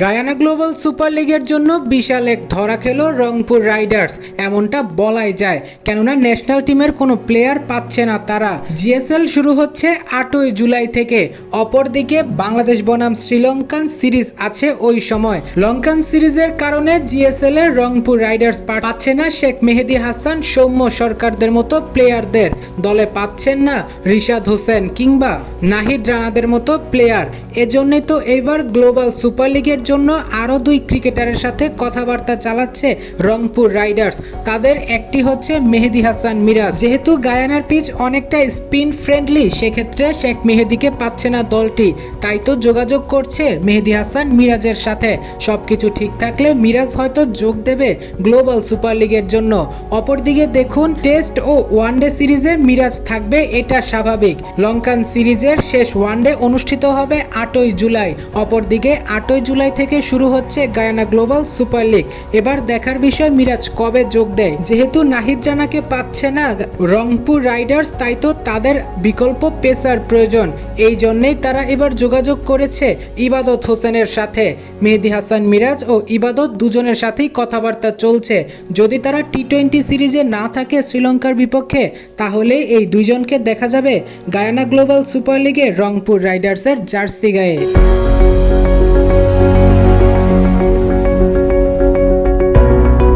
Guyana global super লিগের জন্য বিশাল এক ধরা খেল রংপুর রাইডার্স। এমনটা বলাই যায়, কেননা ন্যাশনাল টিমের কোনো প্লেয়ার পাচ্ছে না তারা। জিএসএল শুরু হচ্ছে আটই জুলাই থেকে। অপরদিকে বাংলাদেশ বনাম শ্রীলঙ্কান সিরিজ আছে ওই সময়। লঙ্কান সিরিজের কারণে জিএসএল এর রংপুর রাইডার্স পাচ্ছে না শেখ মেহেদি হাসান, সৌম্য সরকারদের মতো প্লেয়ারদের। দলে পাচ্ছেন না রিশাদ হোসেন কিংবা নাহিদ রানাদের মতো প্লেয়ার। এজন্যই তো এইবার গ্লোবাল সুপার লিগের জন্য আরও দুই ক্রিকেটারের সাথে কথাবার্তা চালাচ্ছে রংপুর রাইডার্স। তাদের একটি হচ্ছে মেহেদি হাসান মিরাজ। যেহেতু গায়ানার পিচ অনেকটা স্পিন ফ্রেন্ডলি, সেক্ষেত্রে শেখ মেহেদিকে পাচ্ছে না দলটি। তাই তো যোগাযোগ করছে মেহেদি হাসান মিরাজের সাথে। সবকিছু ঠিক থাকলে মিরাজ হয়তো যোগ দেবে গ্লোবাল সুপার লিগের জন্য। অপরদিকে দেখুন, টেস্ট ও ওয়ানডে সিরিজে মিরাজ থাকবে, এটা স্বাভাবিক। লঙ্কান সিরিজের শেষ ওয়ানডে অনুষ্ঠিত হবে আটই জুলাই। অপরদিকে আটই জুলাই থেকে শুরু হচ্ছে গায়ানা গ্লোবাল সুপার লিগ। এবার দেখার বিষয়, মিরাজ কবে যোগ দেয়? যেহেতু নাহিদ জানাকে পাচ্ছে না রংপুর রাইডার্স, তাই তো তাদের বিকল্প পেসার প্রয়োজন। এই জন্যেই তারা এবার যোগাযোগ করেছে ইবাদত হোসেনের সাথে। মেহেদি হাসান, মিরাজ ও ইবাদত দুজনের সাথেই কথাবার্তা চলছে। যদি তারা টি টোয়েন্টি সিরিজে না থাকে শ্রীলঙ্কার বিপক্ষে, তাহলে এই দুইজনকে দেখা যাবে গায়ানা গ্লোবাল সুপার লিগে রংপুর রাইডার্সের জার্সি গায়ে।